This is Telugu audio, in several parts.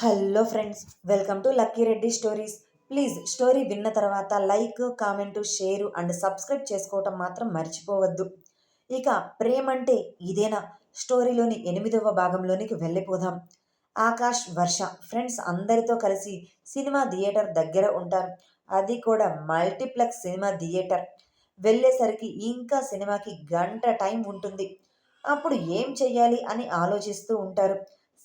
Hello friends welcome to Lucky Reddy stories. Please story విన్న తర్వాత like comment share and subscribe చేసుకోవటం మాత్రం మర్చిపోవద్దు. ఇక ప్రేమంటే ఇదేనా? స్టోరీలోని ఎనిమిదవ భాగంలోనికి వెళ్ళిపోదాం. ఆకాష్ వర్ష ఫ్రెండ్స్ అందరితో కలిసి సినిమా థియేటర్ దగ్గర ఉంటారు అది కూడా మల్టీప్లెక్స్ సినిమా థియేటర్. వెళ్ళేసరికి ఇంకా సినిమాకి గంట టైం ఉంటుంది. అప్పుడు ఏం చెయ్యాలి అని ఆలోచిస్తూ ఉంటారు.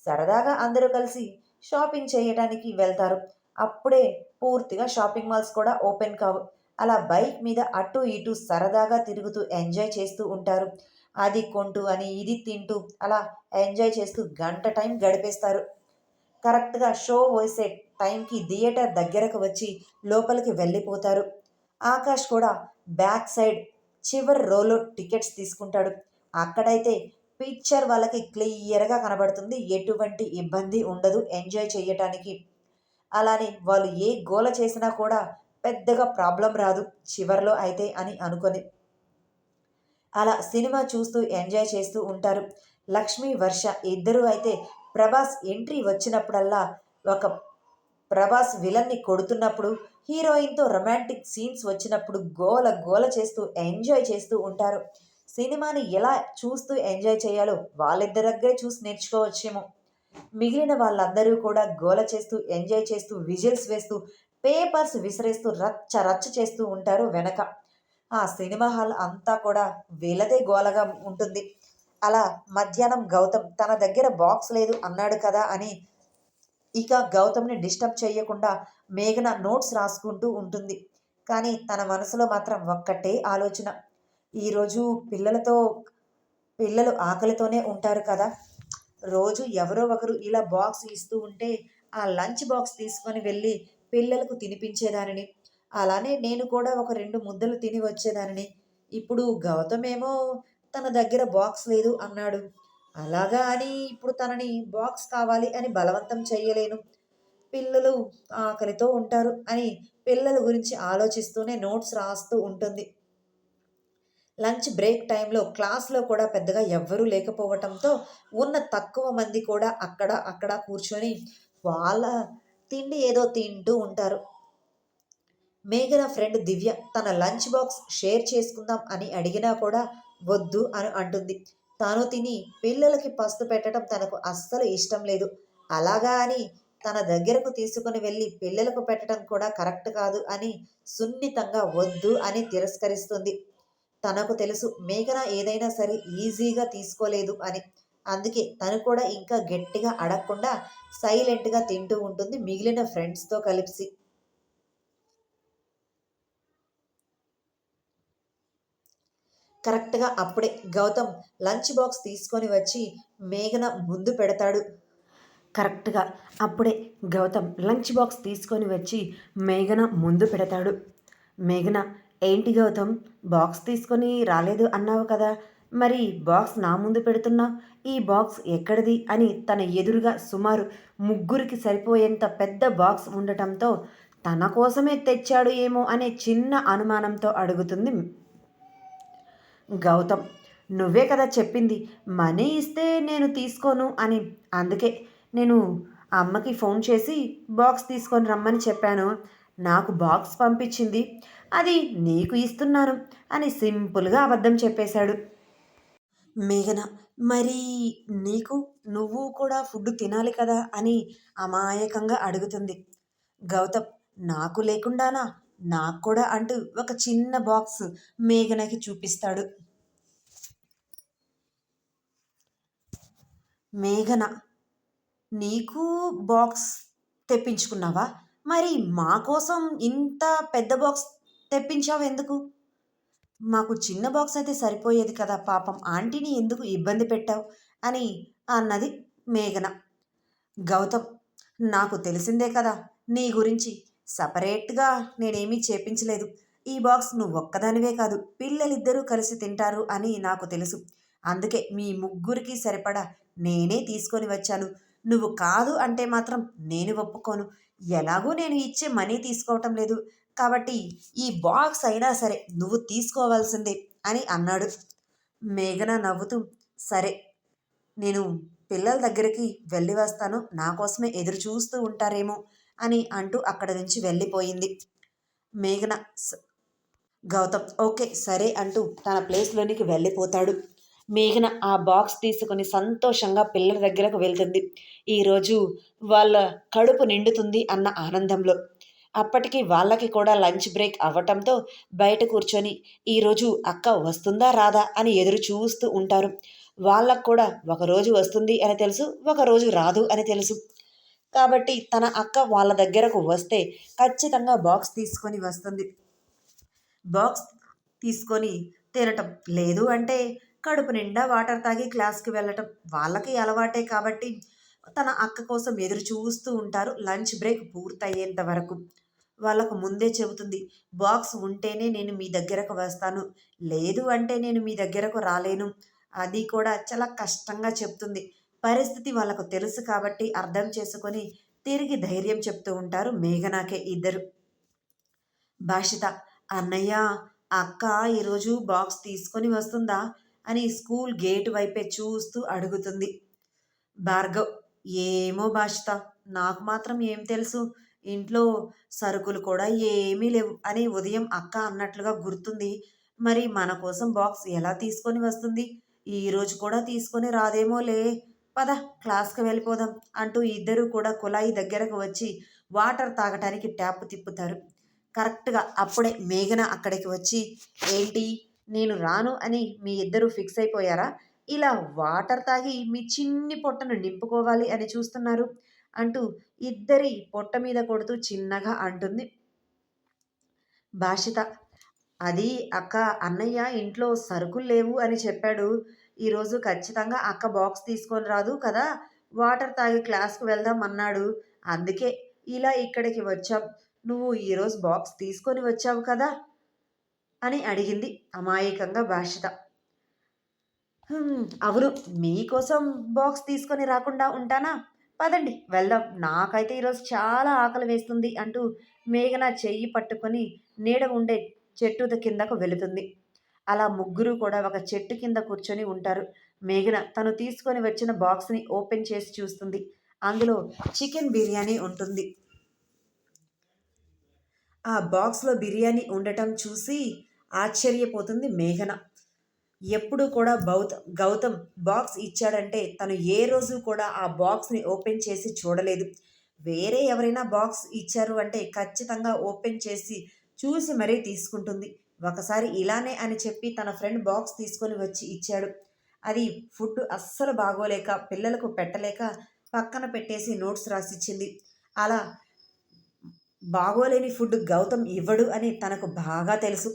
సరదాగా అందరూ కలిసి షాపింగ్ చేయడానికి వెళ్తారు. అప్పుడే పూర్తిగా షాపింగ్ మాల్స్ కూడా ఓపెన్ కావు. అలా బైక్ మీద అటు ఇటు సరదాగా తిరుగుతూ ఎంజాయ్ చేస్తూ ఉంటారు. అది కొంటూ అని ఇది తింటూ అలా ఎంజాయ్ చేస్తూ గంట టైం గడిపేస్తారు. కరెక్ట్గా షో వేసే టైంకి థియేటర్ దగ్గరకు వచ్చి లోపలికి వెళ్ళిపోతారు. ఆకాష్ కూడా బ్యాక్ సైడ్ చివరి రోలో టికెట్స్ తీసుకుంటాడు. అక్కడైతే పిక్చర్ వాళ్ళకి క్లియర్గా కనబడుతుంది. ఎటువంటి ఇబ్బంది ఉండదు. ఎంజాయ్ చేయటానికి అలానే వాళ్ళు ఏ గోల చేసినా కూడా పెద్దగా ప్రాబ్లం రాదు. చివరిలో అయితే అని అనుకొని. అలా సినిమా చూస్తూ ఎంజాయ్ చేస్తూ ఉంటారు. లక్ష్మి వర్ష ఇద్దరూ అయితే ప్రభాస్ ఎంట్రీ వచ్చినప్పుడల్లా ఒక ప్రభాస్ విలన్ని కొడుతున్నప్పుడు హీరోయిన్తో రొమాంటిక్ సీన్స్ వచ్చినప్పుడు గోల గోల చేస్తూ ఎంజాయ్ చేస్తూ ఉంటారు. సినిమాని ఎలా చూస్తూ ఎంజాయ్ చేయాలో వాళ్ళిద్దరి దగ్గరే చూసి నేర్చుకోవచ్చేమో. మిగిలిన వాళ్ళందరూ కూడా గోల చేస్తూ ఎంజాయ్ చేస్తూ విజిల్స్ వేస్తూ పేపర్స్ విసిరేస్తూ రచ్చ రచ్చ చేస్తూ ఉంటారు వెనక. ఆ సినిమా హాల్ అంతా కూడా వీళ్ళదే గోలగా ఉంటుంది. అలా మధ్యాహ్నం గౌతమ్ తన దగ్గర బాక్స్ లేదు అన్నాడు కదా అని ఇక గౌతమ్ని డిస్టర్బ్ చేయకుండా మేఘన నోట్స్ రాసుకుంటూ ఉంటుంది. కానీ తన మనసులో మాత్రం ఒక్కటే ఆలోచన. ఈరోజు పిల్లలతో పిల్లలు ఆకలితోనే ఉంటారు కదా. రోజు ఎవరో ఒకరు ఇలా బాక్స్ ఇస్తూ ఉంటే ఆ లంచ్ బాక్స్ తీసుకొని వెళ్ళి పిల్లలకు తినిపించేదానిని. అలానే నేను కూడా ఒక రెండు ముద్దలు తిని వచ్చేదానిని. ఇప్పుడు గౌతమేమో తన దగ్గర బాక్స్ లేదు అన్నాడు. అలాగా అని ఇప్పుడు తనని బాక్స్ కావాలి అని బలవంతం చేయలేను పిల్లలు ఆకలితో ఉంటారు అని పిల్లల గురించి ఆలోచిస్తూనే నోట్స్ రాస్తూ ఉంటుంది. లంచ్ బ్రేక్ టైంలో క్లాస్లో కూడా పెద్దగా ఎవ్వరూ లేకపోవటంతో ఉన్న తక్కువ మంది కూడా అక్కడ అక్కడ కూర్చొని వాళ్ళ తిండి ఏదో తింటూ ఉంటారు. మేఘన ఫ్రెండ్ దివ్య తన లంచ్ బాక్స్ షేర్ చేసుకుందాం అని అడిగినా కూడా వద్దు అని అంటుంది. తాను తిని పిల్లలకి పస్తు పెట్టడం తనకు అస్సలు ఇష్టం లేదు. అలాగా అని తన దగ్గరకు తీసుకుని వెళ్ళి పిల్లలకు పెట్టడం కూడా కరెక్ట్ కాదు అని సున్నితంగా వద్దు అని తిరస్కరిస్తుంది. తనకు తెలుసు మేఘన ఏదైనా సరే ఈజీగా తీసుకోలేదు అని. అందుకే తను కూడా ఇంకా గట్టిగా అడగకుండా సైలెంట్గా తింటూ ఉంటుంది మిగిలిన ఫ్రెండ్స్తో కలిసి. కరెక్ట్గా అప్పుడే గౌతమ్ లంచ్ బాక్స్ తీసుకొని వచ్చి మేఘన ముందు పెడతాడు. కరెక్ట్గా అప్పుడే గౌతమ్ లంచ్ బాక్స్ తీసుకొని వచ్చి మేఘన ముందు పెడతాడు. మేఘన ఏంటి గౌతమ్? బాక్స్ తీసుకొని రాలేదు అన్నావు కదా. మరి బాక్స్ నా ముందు పెడుతున్నా? ఈ బాక్స్ ఎక్కడిది? అని తన ఎదురుగా సుమారు ముగ్గురికి సరిపోయేంత పెద్ద బాక్స్ ఉండటంతో తన కోసమే తెచ్చాడు ఏమో అనే చిన్న అనుమానంతో అడుగుతుంది గౌతమ్. నువ్వే కదా చెప్పింది మనీ ఇస్తే నేను తీసుకోను అని. అందుకే నేను అమ్మకి ఫోన్ చేసి బాక్స్ తీసుకొని రమ్మని చెప్పాను. నాకు బాక్స్ పంపించింది అది నీకు ఇస్తున్నాను అని సింపుల్గా అబద్ధం చెప్పేశాడు. మేఘన మరి నీకు నువ్వు కూడా ఫుడ్ తినాలి కదా అని అమాయకంగా అడుగుతుంది. గౌతమ్ నాకు లేకుండానా? నాకు కూడా అంటూ ఒక చిన్న బాక్స్ మేఘనకి చూపిస్తాడు. మేఘన నీకు బాక్స్ తెప్పించుకున్నావా? మరి మా కోసం ఇంత పెద్ద బాక్స్ తెప్పించావు ఎందుకు? మాకు చిన్న బాక్స్ అయితే సరిపోయేది కదా పాపం ఆంటీని ఎందుకు ఇబ్బంది పెట్టావు? అని అన్నది మేఘన. గౌతమ్ నాకు తెలిసిందే కదా నీ గురించి. సపరేట్గా నేనేమీ చేపించలేదు. ఈ బాక్స్ నువ్వు ఒక్కదానివే కాదు పిల్లలిద్దరూ కలిసి తింటారు అని నాకు తెలుసు. అందుకే మీ ముగ్గురికి సరిపడా నేనే తీసుకొని వచ్చాను. నువ్వు కాదు అంటే మాత్రం నేను ఒప్పుకోను. ఎలాగూ నేను ఇచ్చే మనీ తీసుకోవటం లేదు. కాబట్టి ఈ బాక్స్ అయినా సరే నువ్వు తీసుకోవాల్సిందే అని అన్నాడు. మేఘన నవ్వుతూ సరే నేను పిల్లల దగ్గరికి వెళ్ళి వస్తాను. నా కోసమే ఎదురు చూస్తూ ఉంటారేమో అని అంటూ అక్కడి నుంచి వెళ్ళిపోయింది. మేఘన "స- గౌతమ్ ఓకే సరే అంటూ తన ప్లేస్లోనికి వెళ్ళిపోతాడు. మేఘన ఆ బాక్స్ తీసుకుని సంతోషంగా పిల్లల దగ్గరకు వెళ్తుంది. ఈరోజు వాళ్ళ కడుపు నిండుతుంది అన్న ఆనందంలో. అప్పటికి వాళ్ళకి కూడా లంచ్ బ్రేక్ అవ్వటంతో బయట కూర్చొని ఈరోజు అక్క వస్తుందా రాదా? అని ఎదురు చూస్తూ ఉంటారు. వాళ్ళకు కూడా ఒకరోజు వస్తుంది అని తెలుసు ఒకరోజు రాదు అని తెలుసు. కాబట్టి తన అక్క వాళ్ళ దగ్గరకు వస్తే ఖచ్చితంగా బాక్స్ తీసుకొని వస్తుంది. బాక్స్ తీసుకొని తినటం లేదు అంటే కడుపు నిండా వాటర్ తాగి క్లాస్కి వెళ్ళటం వాళ్ళకి అలవాటే కాబట్టి తన అక్క కోసం ఎదురు చూస్తూ ఉంటారు. లంచ్ బ్రేక్ పూర్తయ్యేంత వరకు. వాళ్ళకు ముందే చెబుతుంది బాక్స్ ఉంటేనే నేను మీ దగ్గరకు వస్తాను లేదు అంటే నేను మీ దగ్గరకు రాలేను. అది కూడా చాలా కష్టంగా చెప్తుంది. పరిస్థితి వాళ్ళకు తెలుసు కాబట్టి అర్థం చేసుకొని తిరిగి ధైర్యం చెప్తూ ఉంటారు మేఘనాకే ఇద్దరు. భాషిత అన్నయ్య అక్క ఈరోజు బాక్స్ తీసుకొని వస్తుందా? అని స్కూల్ గేట్ వైపే చూస్తూ అడుగుతుంది. భార్గవ్ ఏమో భాషిత నాకు మాత్రం ఏం తెలుసు ఇంట్లో సరుకులు కూడా ఏమీ లేవు అని ఉదయం అక్క అన్నట్లుగా గుర్తుంది. మరి మన కోసం బాక్స్ ఎలా తీసుకొని వస్తుంది? ఈరోజు కూడా తీసుకొని రాదేమోలే. పద క్లాస్కి వెళ్ళిపోదాం అంటూ ఇద్దరూ కూడా కుళాయి దగ్గరకు వచ్చి వాటర్ తాగటానికి ట్యాప్ తిప్పుతారు. కరెక్ట్గా అప్పుడే మేఘన అక్కడికి వచ్చి ఏంటి? నేను రాను అని మీ ఇద్దరు ఫిక్స్ అయిపోయారా? ఇలా వాటర్ తాగి మీ చిన్ని పొట్టను నింపుకోవాలి అని చూస్తున్నారు. అంటూ ఇద్దరి పొట్ట మీద కొడుతూ చిన్నగా అంటుంది. భాషిత అది అక్క అన్నయ్య ఇంట్లో సరుకులు లేవు అని చెప్పాడు. ఈరోజు ఖచ్చితంగా అక్క బాక్స్ తీసుకొని రాదు కదా వాటర్ తాగి క్లాస్కి వెళ్దాం అన్నాడు. అందుకే ఇలా ఇక్కడికి వచ్చాం. నువ్వు ఈరోజు బాక్స్ తీసుకొని వచ్చావు కదా? అని అడిగింది అమాయకంగా భాషిత. అవును. మీకోసం బాక్స్ తీసుకొని రాకుండా ఉంటానా? పదండి వెళ్దాం. నాకైతే ఈరోజు చాలా ఆకలి వేస్తుంది అంటూ మేఘన చెయ్యి పట్టుకొని నీడ ఉండే చెట్టు కిందకు వెళుతుంది. అలా ముగ్గురు కూడా ఒక చెట్టు కింద కూర్చొని ఉంటారు. మేఘన తను తీసుకొని వచ్చిన బాక్స్ని ఓపెన్ చేసి చూస్తుంది. అందులో చికెన్ బిర్యానీ ఉంటుంది. ఆ బాక్స్లో బిర్యానీ ఉండటం చూసి ఆశ్చర్యపోతుంది మేఘన. ఎప్పుడు కూడా బౌతం గౌతమ్ బాక్స్ ఇచ్చాడంటే తను ఏ రోజు కూడా ఆ బాక్స్ని ఓపెన్ చేసి చూడలేదు. వేరే ఎవరైనా బాక్స్ ఇచ్చారు అంటే ఖచ్చితంగా ఓపెన్ చేసి చూసి మరీ తీసుకుంటుంది. ఒకసారి ఇలానే అని చెప్పి తన ఫ్రెండ్ బాక్స్ తీసుకొని వచ్చి ఇచ్చాడు. అది ఫుడ్ అస్సలు బాగోలేక పిల్లలకు పెట్టలేక పక్కన పెట్టేసి నోట్స్ రాసిచ్చింది. అలా బాగోలేని ఫుడ్ గౌతమ్ ఇవ్వడు అని తనకు బాగా తెలుసు.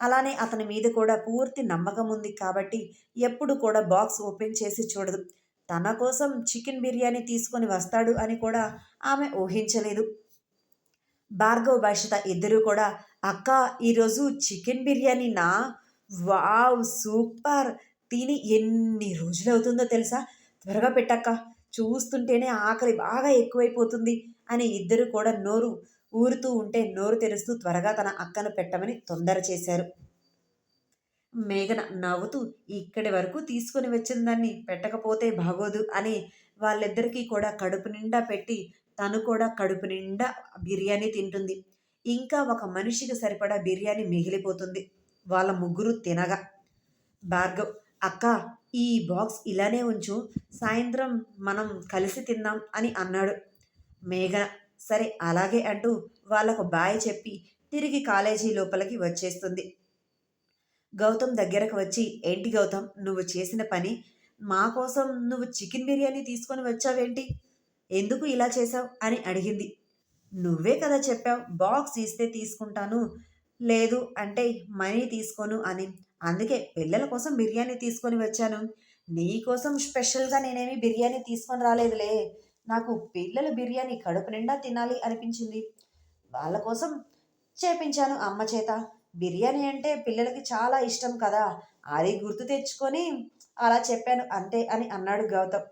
అలానే అతని మీద కూడా పూర్తి నమ్మకం ఉంది కాబట్టి ఎప్పుడు కూడా బాక్స్ ఓపెన్ చేసి చూడదు. తన కోసం చికెన్ బిర్యానీ తీసుకొని వస్తాడు అని కూడా ఆమె ఊహించలేదు. భార్గవ్ భాషిత ఇద్దరూ కూడా అక్క ఈరోజు చికెన్ బిర్యానీనా వావ్ సూపర్! తిని ఎన్ని రోజులు అవుతుందో తెలుసా? త్వరగా పెట్టక్క చూస్తుంటేనే ఆకలి బాగా ఎక్కువైపోతుంది అని ఇద్దరు కూడా నోరు ఊరుతూ ఉంటే నోరు తెరుస్తూ త్వరగా తన అక్కను పెట్టమని తొందర చేశారు. మేఘన నవ్వుతూ ఇక్కడి వరకు తీసుకొని వచ్చిన దాన్ని పెట్టకపోతే బాగోదు అని వాళ్ళిద్దరికీ కూడా కడుపు నిండా పెట్టి తను కూడా కడుపు నిండా బిర్యానీ తింటుంది. ఇంకా ఒక మనిషికి సరిపడా బిర్యానీ మిగిలిపోతుంది. వాళ్ళ ముగ్గురు తినగా. భార్గవ్ అక్క ఈ బాక్స్ ఇలానే ఉంచు. సాయంత్రం మనం కలిసి తిందాం అని అన్నాడు. మేఘన సరే అలాగే అంటూ వాళ్ళకు బాయ్ చెప్పి తిరిగి కాలేజీ లోపలికి వచ్చేస్తుంది. గౌతమ్ దగ్గరకు వచ్చి ఏంటి గౌతమ్ నువ్వు చేసిన పని? మా కోసం నువ్వు చికెన్ బిర్యానీ తీసుకొని వచ్చావేంటి? ఎందుకు ఇలా చేసావు అని అడిగింది. నువ్వే కదా చెప్పావు బాక్స్ ఇస్తే తీసుకుంటాను. లేదు అంటే మనీ తీసుకోను అని. అందుకే పిల్లల కోసం బిర్యానీ తీసుకొని వచ్చాను. నీ కోసం స్పెషల్గా నేనేమి బిర్యానీ తీసుకొని రాలేదులే. నాకు పిల్లల బిర్యానీ కడుపు నిండా తినాలి అనిపించింది. వాళ్ళ కోసం చేపించాను అమ్మ చేత. బిర్యానీ అంటే పిల్లలకి చాలా ఇష్టం కదా. అది గుర్తు తెచ్చుకొని అలా చెప్పాను అంతే అని అన్నాడు గౌతమ్.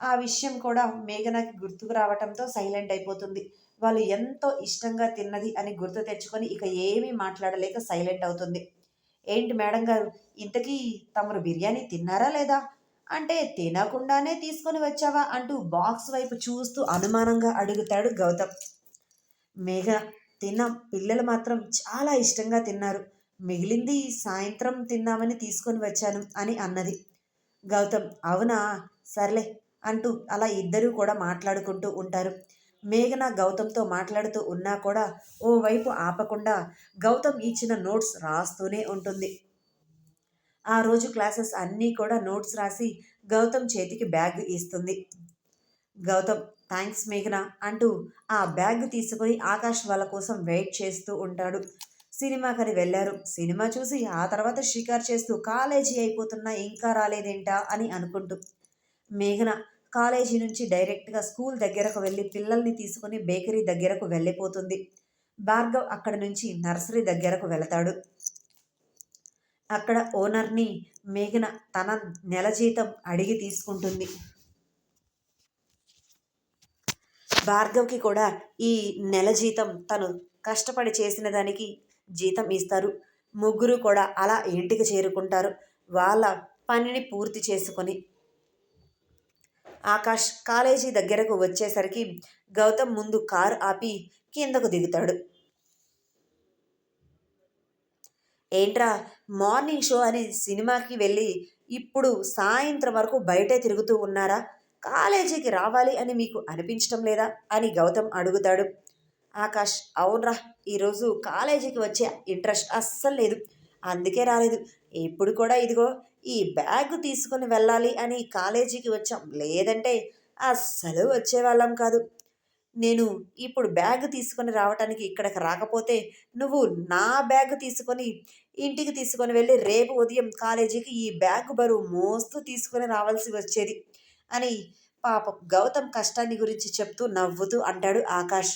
ఆ విషయం కూడా మేఘనకి గుర్తుకు రావటంతో సైలెంట్ అయిపోతుంది. వాళ్ళు ఎంతో ఇష్టంగా తిన్నది అని గుర్తు తెచ్చుకొని ఇక ఏమీ మాట్లాడలేక సైలెంట్ అవుతుంది. ఏంటి మేడం గారు ఇంతకీ తమరు బిర్యానీ తిన్నారా లేదా? అంటే తినకుండానే తీసుకొని వచ్చావా అంటూ బాక్స్ వైపు చూస్తూ అనుమానంగా అడుగుతాడు గౌతమ్. మేఘ తిన్నాం పిల్లలు మాత్రం చాలా ఇష్టంగా తిన్నారు. మిగిలింది సాయంత్రం తిందామని తీసుకొని వచ్చాను అని అన్నది. గౌతమ్ అవునా? సర్లే అంటూ అలా ఇద్దరూ కూడా మాట్లాడుకుంటూ ఉంటారు. మేఘన గౌతమ్తో మాట్లాడుతూ ఉన్నా కూడా ఓవైపు ఆపకుండా గౌతమ్ ఇచ్చిన నోట్స్ రాస్తూనే ఉంటుంది. ఆ రోజు క్లాసెస్ అన్నీ కూడా నోట్స్ రాసి గౌతమ్ చేతికి బ్యాగ్ ఇస్తుంది. గౌతమ్ థ్యాంక్స్ మేఘన అంటూ ఆ బ్యాగ్ తీసుకొని ఆకాష్ వాళ్ళ కోసం వెయిట్ చేస్తూ ఉంటాడు. సినిమాకని వెళ్ళారు సినిమా చూసి ఆ తర్వాత షికార్ చేస్తూ కాలేజీ అయిపోతున్నా ఇంకా రాలేదేంటా అని అనుకుంటూ. మేఘన కాలేజీ నుంచి డైరెక్ట్గా స్కూల్ దగ్గరకు వెళ్ళి పిల్లల్ని తీసుకుని బేకరీ దగ్గరకు వెళ్ళిపోతుంది. భార్గవ్ అక్కడి నుంచి నర్సరీ దగ్గరకు వెళతాడు. అక్కడ ఓనర్ని మేఘన తన నెల జీతం అడిగి తీసుకుంటుంది. భార్గవ్కి కూడా ఈ నెల జీతం తను కష్టపడి చేసిన దానికి జీతం ఇస్తారు. ముగ్గురు కూడా అలా ఇంటికి చేరుకుంటారు. వాళ్ళ పనిని పూర్తి చేసుకొని ఆకాష్ కాలేజీ దగ్గరకు వచ్చేసరికి గౌతమ్ ముందు కారు ఆపి కిందకు దిగుతాడు. ఏంట్రా మార్నింగ్ షో అని సినిమాకి వెళ్ళి ఇప్పుడు సాయంత్రం వరకు బయటే తిరుగుతూ ఉన్నారా? కాలేజీకి రావాలి అని మీకు అనిపించటం లేదా? అని గౌతమ్ అడుగుతాడు. ఆకాష్ అవునరా ఈరోజు కాలేజీకి వచ్చే ఇంట్రెస్ట్ అస్సలు లేదు. అందుకే రాలేదు. ఇప్పుడు కూడా ఇదిగో ఈ బ్యాగ్ తీసుకొని వెళ్ళాలి అని కాలేజీకి వచ్చాం. లేదంటే అస్సలు వచ్చేవాళ్ళం కాదు. నేను ఇప్పుడు బ్యాగ్ తీసుకొని రావటానికి ఇక్కడికి రాకపోతే నువ్వు నా బ్యాగ్ తీసుకొని ఇంటికి తీసుకొని వెళ్ళి రేపు ఉదయం కాలేజీకి ఈ బ్యాగ్ బరువు మోస్తూ తీసుకొని రావాల్సి వచ్చేది అని పాపం గౌతమ్ కష్టాన్ని గురించి చెప్తూ నవ్వుతూ అంటాడు ఆకాష్.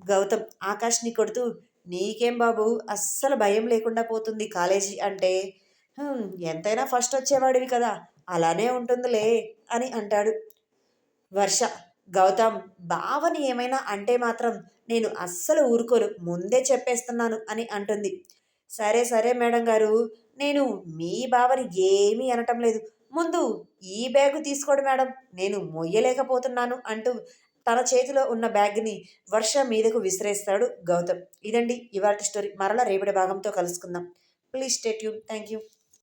గౌతమ్ ఆకాష్ని కొడుతూ నీకేం బాబు? అస్సలు భయం లేకుండా పోతుంది కాలేజీ అంటే. ఎంతైనా ఫస్ట్ వచ్చేవాడివి కదా అలానే ఉంటుందిలే అని అంటాడు వర్ష. గౌతమ్ భావన ఏమైనా అంటే మాత్రం నేను అస్సలు ఊరుకోను. ముందే చెప్పేస్తున్నాను అని అంటుంది. సరే సరే మేడం గారు నేను మీ భావన ఏమీ అనటం లేదు. ముందు ఈ బ్యాగు తీసుకోడు మేడం. నేను మొయ్యలేకపోతున్నాను అంటూ తన చేతిలో ఉన్న బ్యాగ్ని వర్ష మీదకు విసిరేస్తాడు గౌతమ్. ఇదండి ఇవాటి స్టోరీ. మరలా రేపటి భాగంతో కలుసుకుందాం. Please stay tune thank you